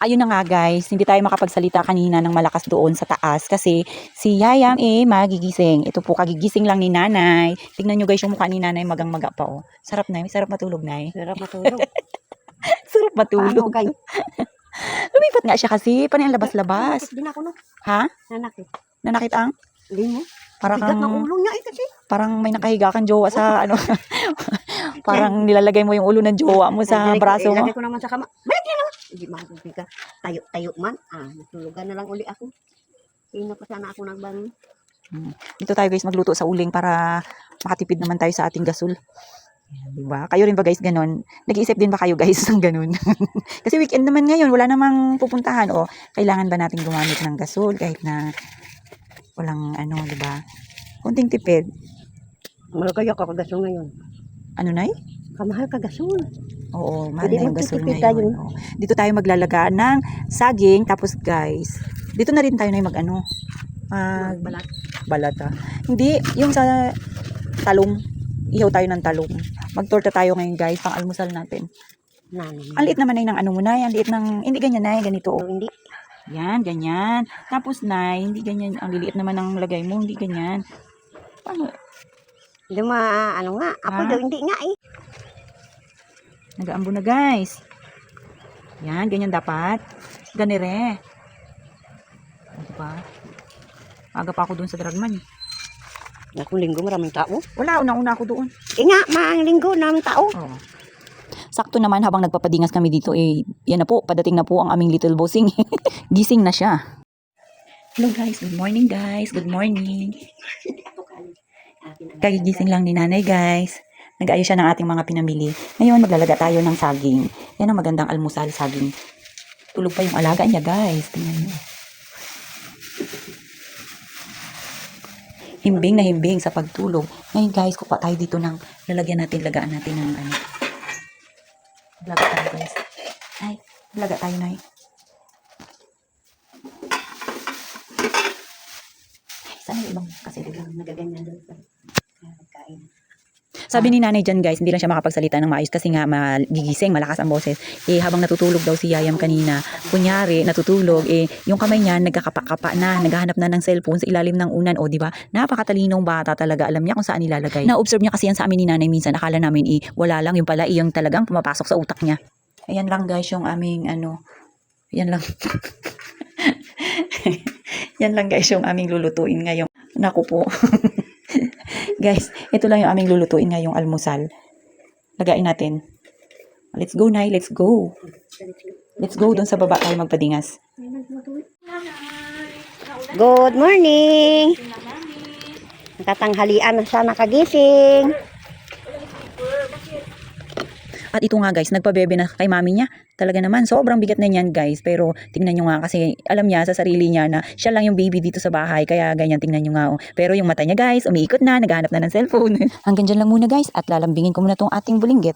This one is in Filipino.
Ayun na nga guys, hindi tayo makapagsalita kanina ng malakas doon sa taas kasi si Yayam eh magigising. Ito po kagigising lang ni nanay. Tingnan nyo guys yung mukha ni nanay magang-maga pa oh. Sarap na, sarap matulog na Sarap matulog. Sarap Paano matulog. kayo? Lumipat nga siya kasi, panay labas-labas. Din ako no. Ha? Nanakit. Nanakit ang? Hindi mo. Parang, Bigat ng ulo niya eh kasi. parang may nakahiga kang jowa sa ano. parang nilalagay mo yung ulo ng jowa mo sa braso mo. Ilagay ko naman sa kama. Balik na naman. Hindi makakabig ka. Tayo-tayo man. Ah, natulugan na lang uli ako. Hindi pa sana ako nagbangon. Dito tayo guys magluto sa uling para makatipid naman tayo sa ating gasol. Ayan, Diba? Kayo rin ba guys ganon? Nag-iisip din ba kayo guys ng ganon? Kasi weekend naman ngayon, wala namang pupuntahan. O, kailangan ba natin gumamit ng gasol kahit na walang ano, di ba? Kunting tipid. Mahal kayo kakagaso ngayon. Ano na Kamahal kagason. Oo, mahal Pwede na yung gasol magtitipid ngayon. tayo. Oo. Dito tayo maglalaga ng saging. Tapos guys, dito na rin tayo na mag ano, mag Balat. balata. Hindi, yung sa talong. Ihaw tayo ng talong. Magtorta tayo ngayon guys, pang almusal natin. Nani. Ang liit naman na ng ano mo na, ang liit ng, hindi ganyan na, ganito. oh. Hindi. Yan, ganyan. Tapos na, hindi ganyan, ang liliit naman ng lagay mo, hindi ganyan. Paano? Hindi ma, ano nga. Ako daw hindi nga eh. Nagaambo na guys. Yan, ganyan dapat. Ganire. O, diba? Aga pa ako dun sa dragman. eh. Ako linggo maraming tao. Wala, unang-una ako doon. Eh nga, maang linggo maraming tao. Oo. Sakto naman habang nagpapadingas kami dito, eh, yan na po, padating na po ang aming little bossing. Gising na siya. Hello guys, good morning guys, good morning. Kagigising lang ni nanay guys. Nag-ayos siya ng ating mga pinamili. Ngayon, maglalaga tayo ng saging. Yan ang magandang almusal, saging. Tulog pa yung alaga niya guys. Tingnan niyo. Himbing na himbing sa pagtulog. Ngayon guys, kupa tayo dito ng lalagyan natin, lagaan natin ng ano. Laga tayo guys. Ay, laga tayo na Ay, sana ibang kasi diba? Nagaganyan doon. Sabi ni nanay dyan guys, hindi lang siya makapagsalita ng maayos kasi nga magigising, malakas ang boses. Eh habang natutulog daw si Yayam kanina, kunyari natutulog, eh yung kamay niya nagkakapa-kapa na, naghahanap na ng cellphone sa ilalim ng unan, o di ba? Napakatalinong bata talaga, alam niya kung saan nilalagay. Na-observe niya kasi yan sa amin ni nanay minsan, akala namin eh wala lang, yung pala eh, yung talagang pumapasok sa utak niya. Ayan lang guys yung aming ano, yan lang. yan lang guys yung aming lulutuin ngayong, naku po. guys, ito lang yung aming lulutuin ngayong almusal. Lagain natin. Let's go, Nay. Let's go. Let's go. Doon sa baba tayo magpadingas. Good morning! Nakatanghalian na siya nakagising. At ito nga guys, nagpabebe na kay mami niya. Talaga naman, sobrang bigat na niyan guys. Pero tingnan nyo nga kasi alam niya sa sarili niya na siya lang yung baby dito sa bahay. Kaya ganyan, tingnan nyo nga. Oh. Pero yung mata niya guys, umiikot na, naghahanap na ng cellphone. Hanggang dyan lang muna guys at lalambingin ko muna tong ating bulinggit.